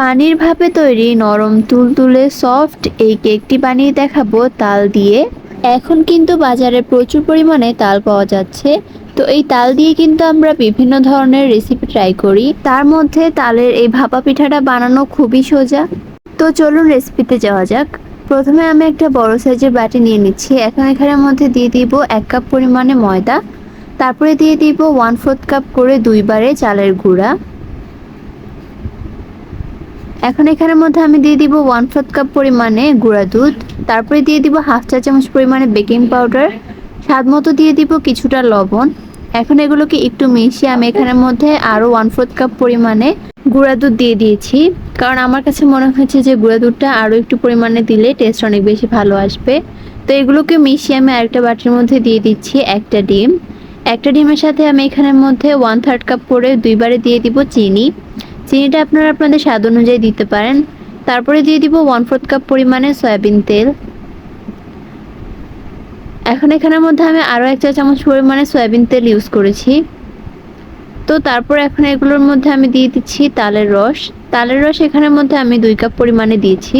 পানির ভাবে তৈরি নরম তুলতুলে সফট এই কেকটি বানিয়ে দেখাবো তাল দিয়ে। এখন কিন্তু বাজারে প্রচুর পরিমাণে তাল পাওয়া যাচ্ছে। তো এই তাল দিয়ে কিন্তু আমরা বিভিন্ন ধরনের রেসিপি ট্রাই করি। তার মধ্যে তালের এই ভাপা পিঠাটা বানানো খুবই সোজা। তো চলুন রেসিপিতে যাওয়া যাক। প্রথমে আমি একটা বড় সাইজের বাটি নিয়ে নিচ্ছি। এখন এখানের মধ্যে দিয়ে দিব এক কাপ পরিমাণে ময়দা। তারপরে দিয়ে দিব ওয়ান ফোর্থ কাপ করে দুইবারে চালের গুঁড়া। এখন এখানের মধ্যে আমি দিয়ে দিব ওয়ান ফোর্থ কাপ পরিমাণে গুঁড়া দুধ, তারপরে দিয়ে দিব হাফ চা চামচ পরিমাণে বেকিং পাউডার স্বাদ মতো দিয়ে দিব কিছুটা লবণ। এখন এগুলোকে একটু মিশিয়ে আমি এখানের মধ্যে আরও ওয়ান ফোর্থ কাপ পরিমাণে গুঁড়া দুধ দিয়ে দিয়েছি। কারণ আমার কাছে মনে হয়েছে যে গুঁড়া দুধটা আরও একটু পরিমাণে দিলে টেস্ট অনেক বেশি ভালো আসবে। তো এগুলোকে মিশিয়ে আমি আরেকটা বাটির মধ্যে দিয়ে দিচ্ছি একটা ডিম। একটা ডিমের সাথে আমি এখানের মধ্যে ওয়ান থার্ড কাপ করে দুইবারে দিয়ে দিব চিনি। চিনিটা আপনারা আপনাদের স্বাদ অনুযায়ী দিতে পারেন। তারপরে দিয়ে দিব ওয়ান ফোর্থ কাপ পরিমাণে সয়াবিন তেল। এখন এখানের মধ্যে আমি আরও এক চা চামচ পরিমাণে সয়াবিন তেল ইউজ করেছি। তো তারপর এখন এগুলোর মধ্যে আমি দিয়ে দিচ্ছি তালের রস। তালের রস এখানের মধ্যে আমি দুই কাপ পরিমাণে দিয়েছি।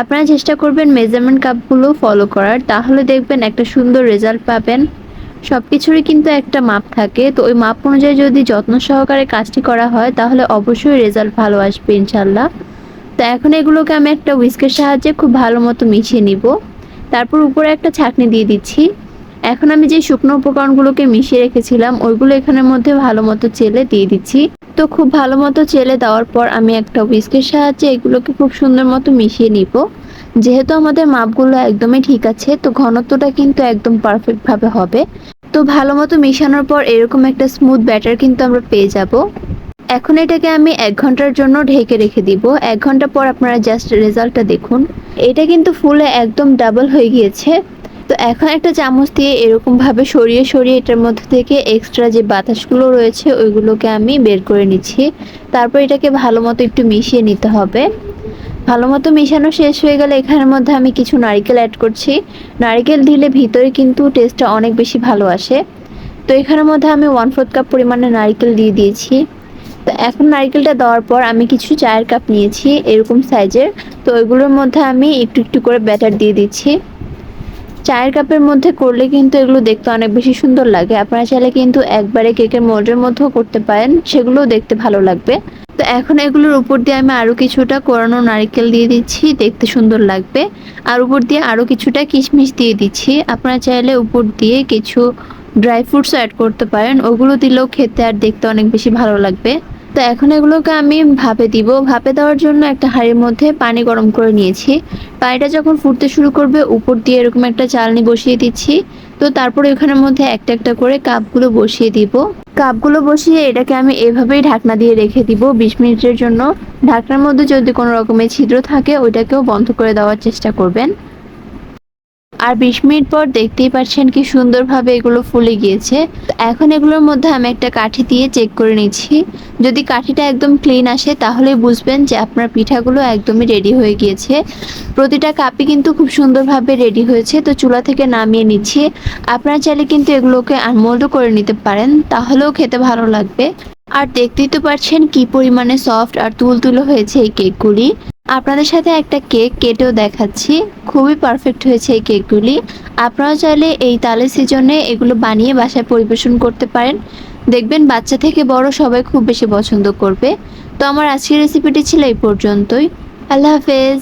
আপনারা চেষ্টা করবেন মেজারমেন্ট কাপগুলো ফলো করার। তাহলে দেখবেন একটা সুন্দর রেজাল্ট পাবেন। সব কিছুরই কিন্তু একটা মাপ থাকে। তো ওই মাপ অনুযায়ী যদি যত্ন সহকারে কাজটি করা হয়, তাহলে অবশ্যই রেজাল্ট ভালো আসবে ইনশাল্লাহ তো এখন এগুলোকে আমি একটা উইস্কের সাহায্যে খুব ভালো মতো মিশিয়ে নিব। তারপর উপরে একটা ছাঁকনি দিয়ে দিচ্ছি। এখন আমি যে শুকনো উপকরণগুলোকে মিশিয়ে রেখেছিলাম, ওইগুলো এখানের মধ্যে ভালো মতো চেলে দিয়ে দিচ্ছি। তো খুব ভালো মতো চেলে দেওয়ার পর আমি একটা উইস্কের সাহায্যে এগুলোকে খুব সুন্দর মতো মিশিয়ে নিব। যেহেতু আমাদের মাপগুলো একদমই ঠিক আছে, তো ঘনত্বটা কিন্তু একদম পারফেক্টভাবে হবে। তো ভালো মতো মিশানোর পর এরকম একটা স্মুথ ব্যাটার কিন্তু আমরা পেয়ে যাব। এখন এটাকে আমি এক ঘণ্টার জন্য ঢেকে রেখে দিব। এক ঘণ্টা পর আপনারা জাস্ট রেজাল্টটা দেখুন। এটা কিন্তু ফুলে একদম ডাবল হয়ে গিয়েছে। তো এখন একটা চামচ দিয়ে এরকমভাবে সরিয়ে সরিয়ে এটার মধ্যে থেকে এক্সট্রা যে বাতাসগুলো রয়েছে, ওইগুলোকে আমি বের করে নিচ্ছি। তারপর এটাকে ভালো মতো একটু মিশিয়ে নিতে হবে। ভালো মতো মিশানো শেষ হয়ে গেলে এখানের মধ্যে আমি কিছু নারিকেল অ্যাড করছি। নারিকেল দিলে ভিতরে কিন্তু টেস্টটা অনেক বেশি ভালো আসে। তো এখানের মধ্যে আমি ওয়ান ফোর্থ কাপ পরিমাণে নারিকেল দিয়ে দিয়েছি। তো এখন নারিকেলটা দেওয়ার পর আমি কিছু চায়ের কাপ নিয়েছি এরকম সাইজের তো ওইগুলোর মধ্যে আমি একটু একটু করে ব্যাটার দিয়ে দিচ্ছি। চায়ের কাপের মধ্যে করলে কিন্তু এগুলো দেখতে অনেক বেশি সুন্দর লাগে। আপনারা চাইলে কিন্তু একবারে কেকের মোল্ডের মধ্যেও করতে পারেন। সেগুলোও দেখতে ভালো লাগবে। তো এখন এগুলোর উপর দিয়ে আমি আরও কিছুটা কোরানো নারকেল দিয়ে দিচ্ছি, দেখতে সুন্দর লাগবে। আর উপর দিয়ে আরও কিছুটা কিশমিশ দিয়ে দিচ্ছি। আপনারা চাইলে উপর দিয়ে কিছু ড্রাই ফ্রুটসও অ্যাড করতে পারেন। ওগুলো দিলেও খেতে আর দেখতে অনেক বেশি ভালো লাগবে। তো এখন এগুলোকে আমি ভাপে দিব। ভাপে দেওয়ার জন্য একটা হাঁড়ির মধ্যে পানি গরম করে নিয়েছি। পানিটা যখন ফুটতে শুরু করবে, উপর দিয়ে এরকম একটা চালনি বসিয়ে দিচ্ছি। তো তারপরে ওখানের মধ্যে একটা একটা করে কাপগুলো বসিয়ে দিব। কাপগুলো বসিয়ে এটাকে আমি এভাবেই ঢাকনা দিয়ে রেখে দিব বিশ মিনিটের জন্য। ঢাকনার মধ্যে যদি কোনো রকমের ছিদ্র থাকে, ওইটাকেও বন্ধ করে দেওয়ার চেষ্টা করবেন। আর বিশ মিনিট পর দেখতেই পাচ্ছেন কি সুন্দরভাবে এগুলো ফুলে গিয়েছে। এখন এগুলোর মধ্যে আমি একটা কাঠি দিয়ে চেক করে নিচ্ছি। যদি কাঠিটা একদম ক্লিন আসে তাহলে বুঝবেন যে আপনার পিঠাগুলো একদমই রেডি হয়ে গিয়েছে। প্রতিটা কাপই কিন্তু খুব সুন্দরভাবে রেডি হয়েছে, তো চুলা থেকে নামিয়ে নিচ্ছি। আপনারা চাইলে কিন্তু এগুলোকে আনমোল্ডও করে নিতে পারেন, তাহলেও খেতে ভালো লাগবে। আর দেখতেই তো পারছেন কি পরিমাণে সফট আর তুলতুলো হয়েছে এই কেকগুলি আপনাদের সাথে একটা কেক কেটেও দেখাচ্ছি। খুবই পারফেক্ট হয়েছে এই কেকগুলি আপনারা চাইলে এই তালের সিজনে এগুলো বানিয়ে বাসায় পরিবেশন করতে পারেন। দেখবেন বাচ্চা থেকে বড় সবাই খুব বেশি পছন্দ করবে। তো আমার আজকের রেসিপিটি ছিল এই পর্যন্তই। আল্লাহ হাফেজ।